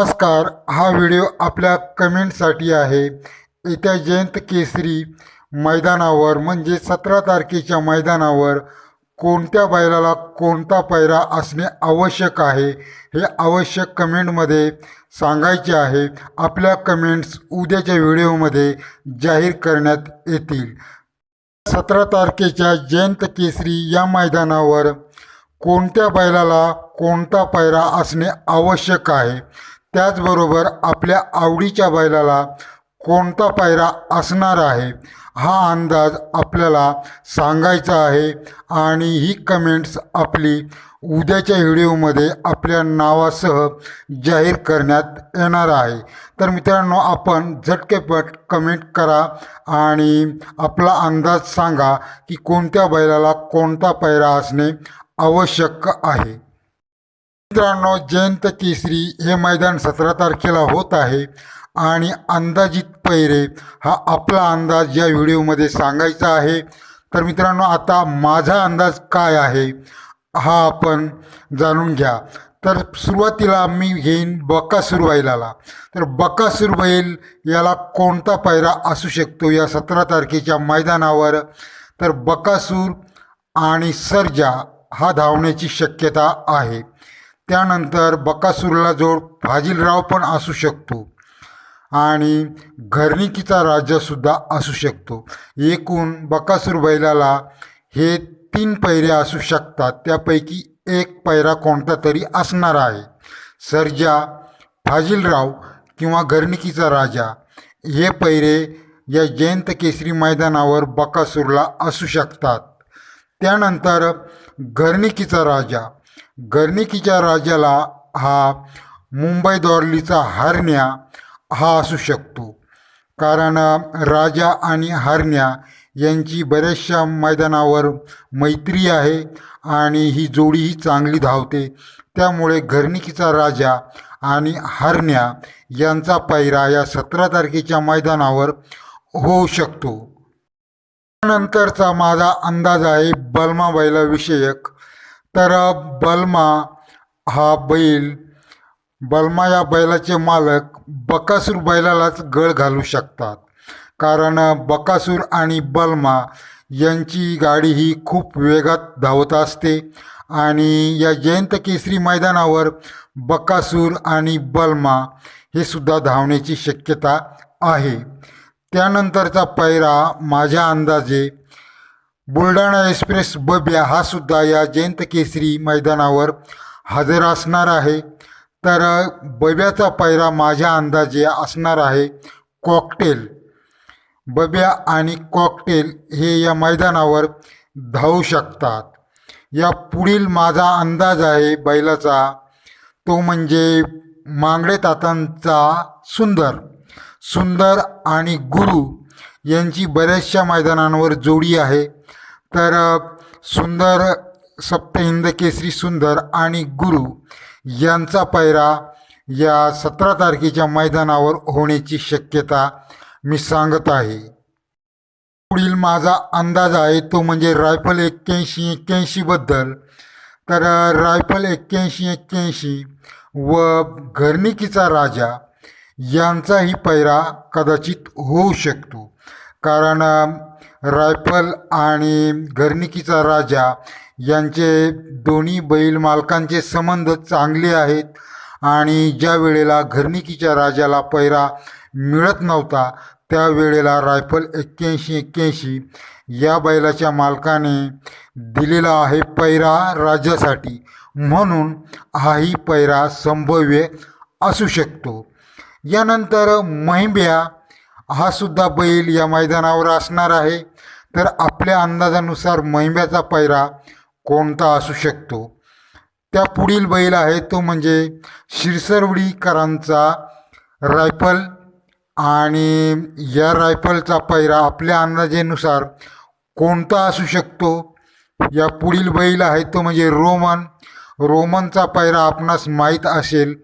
नमस्कार हा व्हिडिओ आपल्या कमेंटसाठी आहे. येत्या जयंत केसरी मैदानावर म्हणजे सतरा तारखेच्या मैदानावर कोणत्या बैलाला कोणता पैरा असणे आवश्यक आहे हे आवश्यक कमेंटमध्ये सांगायचे आहे. आपल्या कमेंट्स उद्याच्या व्हिडिओमध्ये जाहीर करण्यात येतील. सतरा तारखेच्या जयंत केसरी या मैदानावर कोणत्या बैलाला कोणता पैरा असणे आवश्यक आहे त्याचबरोबर आपल्या आवडीच्या बैलाला कोणता पायरा असणार आहे हा अंदाज आपल्याला सांगायचा आहे आणि ही कमेंट्स आपली उद्याच्या व्हिडिओमध्ये आपल्या नावासह जाहीर करण्यात येणार आहे. तर मित्रांनो आपण झटकेपट कमेंट करा आणि आपला अंदाज सांगा की कोणत्या बैलाला कोणता पायरा असणे आवश्यक आहे. मित्रांनो जयंत केसरी हे मैदान सतरा तारखेला होत आहे आणि अंदाजित पैरे हा आपला अंदाज या व्हिडिओमध्ये सांगायचा आहे. तर मित्रांनो आता माझा अंदाज काय आहे हा आपण जाणून घ्या. तर सुरुवातीला मी घेईन बकासूर बैलाला. तर बकासूर बैल याला कोणता पैरा असू शकतो या सतरा तारखेच्या मैदानावर? तर बकासूर आणि सर्जा हा धावण्याची शक्यता आहे. त्यानंतर बकासूरला जोड फाजीलराव पण असू शकतो आणि घरणिकीचा राजासुद्धा असू शकतो. एकूण बकासूर बैलाला हे तीन पैरे असू शकतात. त्यापैकी एक पैरा कोणता तरी असणार आहे. सर्जा फाजीलराव किंवा घरणिकीचा राजा हे पैरे या जयंत केसरी मैदानावर बकासूरला असू शकतात. त्यानंतर घरणिकीचा राजा गर्निकीच्या राजाला हा मुंबई दॉर्लीचा हरण्या हा असू शकतो. कारण राजा आणि हरण्या यांची बऱ्याचशा मैदानावर मैत्री आहे आणि ही जोडीही चांगली धावते. त्यामुळे घरणिकीचा राजा आणि हरण्या यांचा पैरा या सतरा तारखेच्या मैदानावर होऊ शकतो. त्यानंतरचा माझा अंदाज आहे बल्माबाईला विषयक तर बलमा हा बैल बलमा या बैलाचे मालक बकासूर बैलालाच गळ घालू शकतात. कारण बकासूर आणि बलमा यांची गाडी ही खूप वेगात धावत असते आणि या जयंत केसरी मैदानावर बकासूर आणि बलमा हे सुद्धा धावण्याची शक्यता आहे. त्यानंतरचा पैरा माझ्या अंदाजे बुलढाणा एक्सप्रेस बब्या हा सुद्धा या जयंत केसरी मैदानावर हजर असणार आहे. तर बब्याचा पायरा माझ्या अंदाजे असणार आहे कॉकटेल. बब्या आणि कॉकटेल हे या मैदानावर धावू शकतात. या पुढील माझा अंदाज आहे बैलाचा तो म्हणजे मांगडे तातांचा सुंदर. सुंदर आणि गुरु यांची बऱ्याचशा मैदानांवर जोडी आहे. तर सुंदर सप्तहिंद केसरी सुंदर आणि गुरु यांचा पायरा या सतरा तारखेच्या मैदानावर होण्याची शक्यता मी सांगत आहे. पुढील माझा अंदाज आहे तो म्हणजे रायफल एक्क्याऐंशी एक्क्याऐंशीबद्दल तर रायफल एक्क्याऐंशी एक्क्याऐंशी व घरणिकीचा राजा यांचाही पैरा कदाचित होऊ शकतो. कारण रायफल आणि घरणिकीचा राजा यांचे दोन्ही बैल मालकांचे संबंध चांगले आहेत आणि ज्या वेळेला घरणिकीच्या राजाला पैरा मिळत नव्हता त्यावेळेला रायफल एक्क्याऐंशी एक्क्याऐंशी या बैलाच्या मालकाने दिलेला आहे पैरा राजासाठी. म्हणून हाही पैरा संभव्य असू शकतो. यानंतर महिंब्या हा सुद्धा बैल या मैदानावर असणार आहे. तर आपल्या अंदाजानुसार महिंब्याचा पैरा कोणता असू शकतो? त्या पुढील बैल आहे तो म्हणजे शिरसरवडीकरांचा रायफल आणि या रायफलचा पैरा आपल्या अंदाजेनुसार कोणता असू शकतो? या पुढील बैल आहे तो म्हणजे रोमन. रोमनचा पैरा आपणास माहीत असेल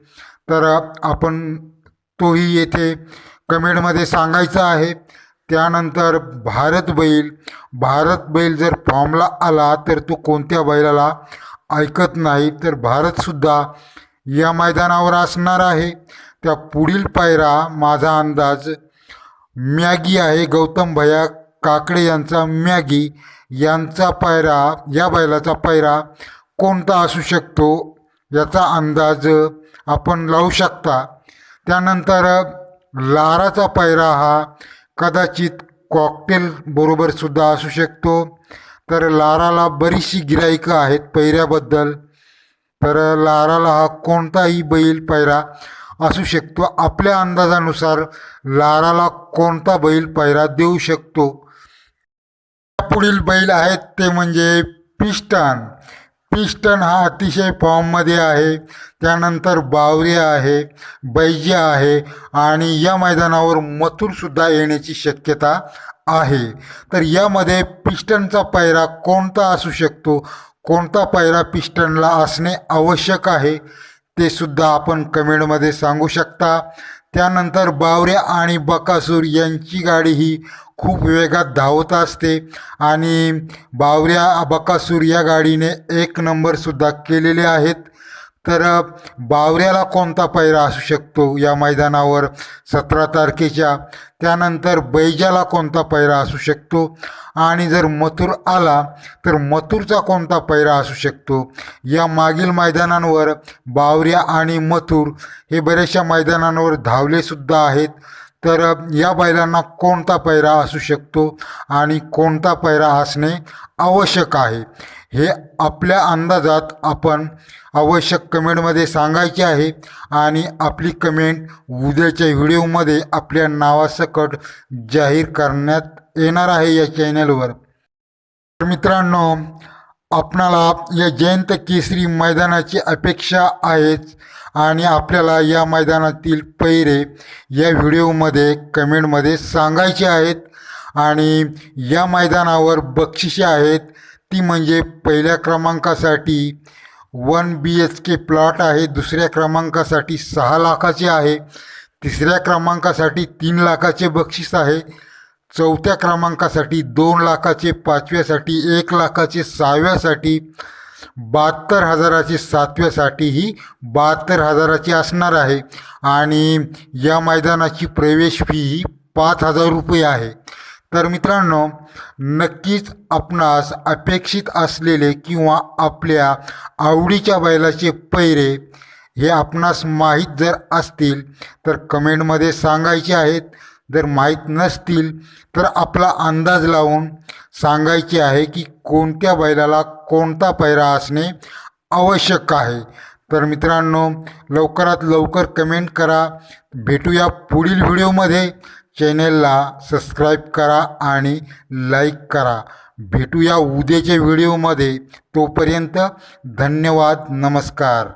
तर आपण तोही येथे कमेंटमध्ये सांगायचं आहे. त्यानंतर भारत बैल भारत बैल जर फॉर्मला आला तर तो कोणत्या बैलाला ऐकत नाही? तर भारतसुद्धा या मैदानावर असणार आहे. त्या पुढील पायरा माझा अंदाज मॅगी आहे. गौतम भैया काकडे यांचा मॅगी यांचा पायरा या बैलाचा पायरा कोणता असू शकतो याचा अंदाज आपण लावू शकता. त्यानंतर लाराचा पायरा हा कदाचित कॉकटेल बरोबर सुद्धा असू शकतो. तर लाराला बरीचशी गिराईकं आहेत पैऱ्याबद्दल. तर लाराला हा कोणताही बैल पैरा असू शकतो. आपल्या अंदाजानुसार लाराला कोणता बैल पैरा देऊ शकतो? पुढील बैल आहेत ते म्हणजे पिस्टन. पिस्टन हा अतिशय फॉर्ममध्ये आहे. त्यानंतर बावरे आहे बैजे आहे आणि या मैदानावर मथुरसुद्धा येण्याची शक्यता आहे. तर यामध्ये पिस्टनचा पायरा कोणता असू शकतो? कोणता पायरा पिस्टनला असणे आवश्यक आहे? ते सुद्धा आपण कमेंटमध्ये सांगू शकता. त्यानंतर बावऱ्या आणि बकासूर यांची गाडी ही खूप वेगात धावत असते. आणि बावऱ्या बकासूर या गाडीने एक नंबरसुद्धा केलेले आहेत. तर बावऱ्याला कोणता पायरा असू शकतो या मैदानावर? सतरा तारखेच्या. त्यानंतर बैजाला कोणता पायरा असू शकतो? आणि जर मथुर आला तर मथुरचा कोणता पायरा असू शकतो? या मागील मैदानांवर बावऱ्या आणि मथुर हे बऱ्याचशा मैदानांवर धावलेसुद्धा आहेत. तर या बैलांना कोणता पैरा असू शकतो? आणि कोणता पैरा असणे आवश्यक आहे? हे आपल्या अंदाजात आपण आवश्यक कमेंटमध्ये सांगायचे आहे. आणि आपली कमेंट उद्याच्या व्हिडिओमध्ये आपल्या नावासकट जाहीर करण्यात येणार आहे या चॅनलवर. तर मित्रांनो आपणाला या जयंत केसरी मैदानाची अपेक्षा आहेच. आणि आपल्याला या मैदानातील पैरे या व्हिडिओमध्ये कमेंटमध्ये सांगायचे आहेत. आणि या मैदानावर बक्षिसे आहेत. ती म्हणजे पहिल्या क्रमांकासाठी one B H K plot आहे दुसऱ्या क्रमांकासाठी सहा लाखाचे आहे तिसऱ्या क्रमांकासाठी तीन लाखाचे बक्षीस आहे चौथ्या क्रमांकासाठी दोन लाखाचे पाचव्यासाठी एक लाखाचे सहाव्यासाठी बहात्तर हजाराची सातव्यासाठीही बहात्तर हजाराची असणार आहे. आणि या मैदानाची प्रवेश फी ही पाच हजार रुपये आहे. तर मित्रांनो नक्कीच आपणास अपेक्षित असलेले किंवा आपल्या आवडीच्या बैलाचे पैरे हे आपणास माहीत जर असतील तर कमेंटमध्ये सांगायचे आहेत. जर माहीत नसतील तर आपला अंदाज लावून सांगायचे आहे की कोणत्या बैलाला कोणता पैरा असणे आवश्यक आहे. तर मित्रांनो लवकरात लवकर कमेंट करा. भेटूया पुढील व्हिडिओमध्ये. चॅनेलला सबस्क्राईब करा आणि लाईक करा. भेटूया उद्याच्या व्हिडिओमध्ये. तोपर्यंत धन्यवाद नमस्कार.